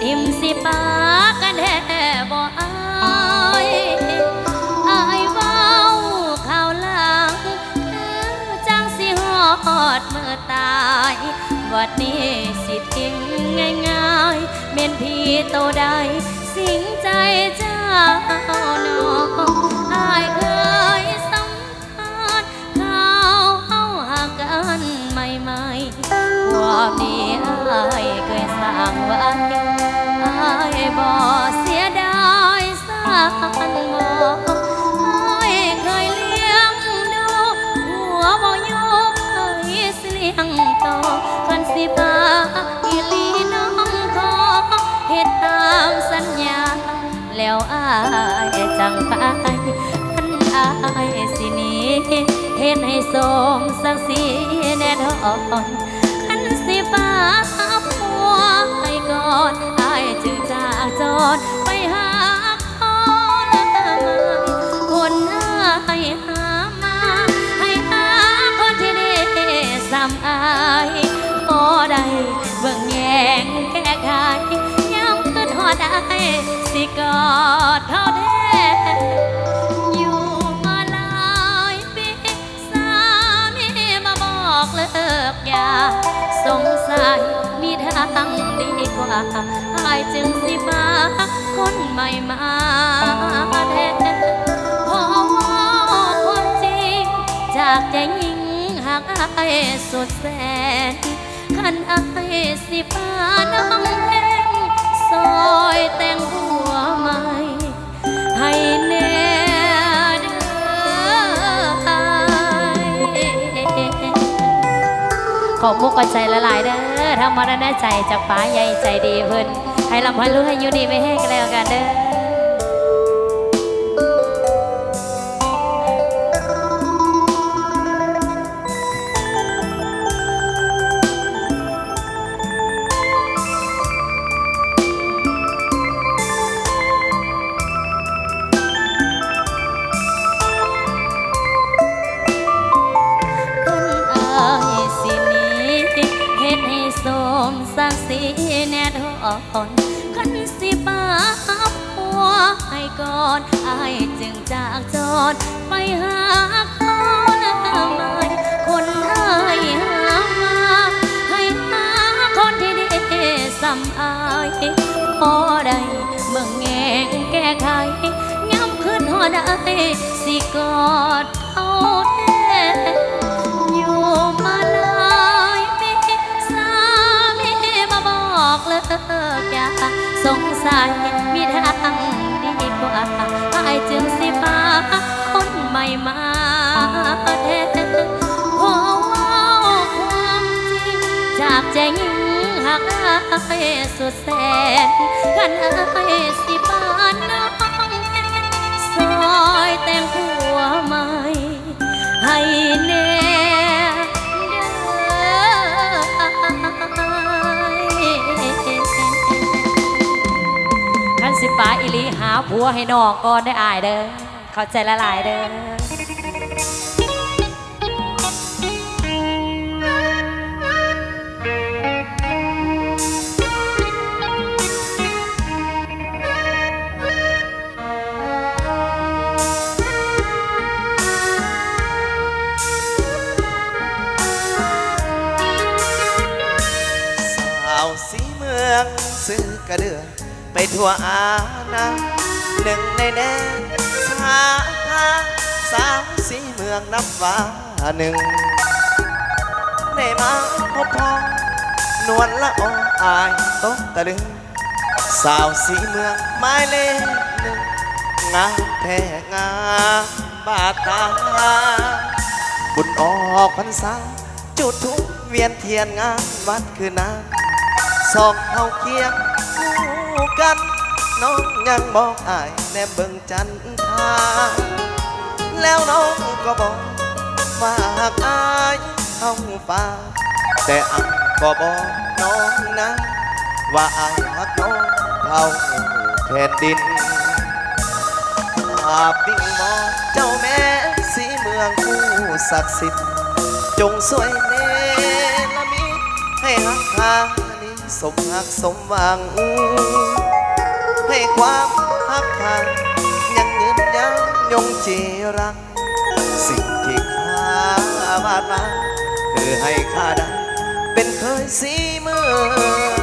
ทิมสิปากันแท่บ่อายอายเว้าข่าวหลังคือจังสิหอดเมื่อตายวัดนี้สิทิ้งง่ายๆเม่นพี่โตได้สิงใจเจ้า บ่เสียดายสักบ่อายเคยเลี้ยงดูหัวบ่ยกเคยเลี้ยงโตคันสิพาอีหลีน้องขอเฮ็ดตามสัญญา แล้วอายจังไปคันอายสิหนี้เฮ็ดให้สมศักดิ์ศรีแน่นอนคันสิฟ้าผัวให้ก่อน จึงจากจรไปหาคนหนอายหามา ให้หาคนที่ดีซ้ำอายบ่ได้เบิ่งแยงแก้ไขย้ำขึ้นหอดอายสิกอดเท่าได้ ดีกว่าอายจึงสิมา คนใหม่มาแทนพราะว่าความจริง จากใจยิงหากอายสุดแสนขันอายสิพาน้องแห้งซอยแต่งหัวใหม่ให้แน่ ขอมุกกใจละลายเด้อทำมาได้ใจจากป้าใหญ่ใจดีเพิ่นให้ลำพันรู้ให้อยู่ดีไม่แห้งกันแล้วกันเด้อ มศักดิ์ศรีแน่ทอนคันสิปาผัวให้ก่อนอายจึงจากจรไปหาคนใหม่คนอายหามาให้หาคนที่ดีซ้ำอายพอได้เมื่อแงงแก้ไขย้ำขึ้นหัวได้สิกอดายสุดแสนกันอายสิปานน้องแห้งซอยแต่งหัวใหม่ให้แน่ขันสิปาอิลีหาผัวให้น้องก่อนได้อายเด้อเข้าใจละลายเด้อ สีเมืองซื้อกระเดือ ไปทั่วอาณาหนึ่งในแดนสาธาสาวสีเมืองนับว่าหนึ่งในมาพบพองนวลละอออายตกตะลึงสาวสีเมืองหมายเลขหนึ่งงาแท้งาบาตาบุญออกพรรษาจุดทุกเวียนเทียนงานวัดคือนาน สองเฮาเคียงคู่กัน น้องยังบอกอายแนมเบิ่งจันทาแล้วน้องก็บอกว่าหากอายเฮาฟ้าแต่อายก็บอกน้องนะว่าอายฮักน้องเท่าแผ่นดินอาบิ่งมองเจ้าแม่สีเมืองผู้ศักดิ์สิทธิ์จงสวยเน สมหักสมหวัง ให้ความฮักทางยังยืนยันยงจีรักสิ่งที่ข้าวาดมาคือให้ข้าได้เป็นเคยสีเมือง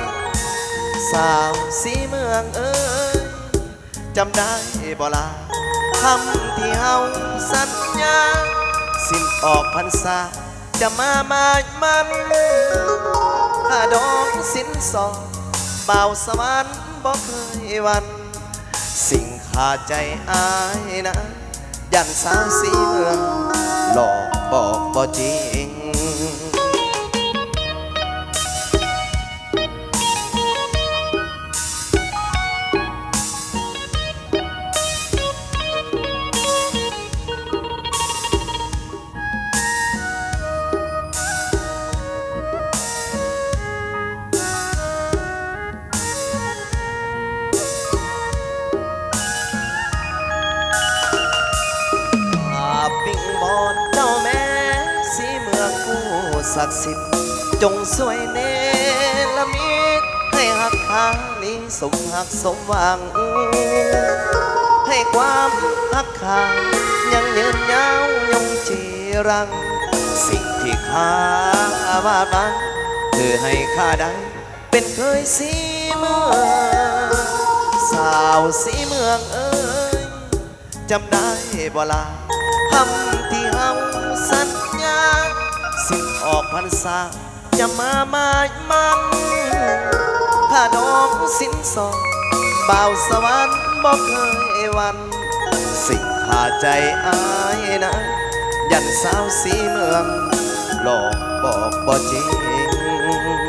สาวสีเมืองเอ้ยจำได้บ่ลาคำที่เฮาสัญญา สิ้นออกพรรษาจะมามามัน สินสอดบ่าวสวรรค์บ่เคยวัน สิ่งขาดใจอายนะ ยันสาวสีเมือง หลอกบอกบ่จริง ศักดิ์สิทธิ์ จงสวยเนรมิตให้หักทางนี้สมหักสมหวัง ให้ความหักคายังยืนยาวยงจีรัง สิ่งที่ข้าวาดมาคือให้ข้าได้ เป็นเคยสีเมืองสาวสีเมืองเอ้ยจำได้บ่ลาคำ ออกพรรษาจะมามามันข้าดองสินสองบ่าวสวรรค์บอกเคยวัน สิ่งขาใจอายนะ ยันสาวสีเมือง หลอกบอกบ่จริง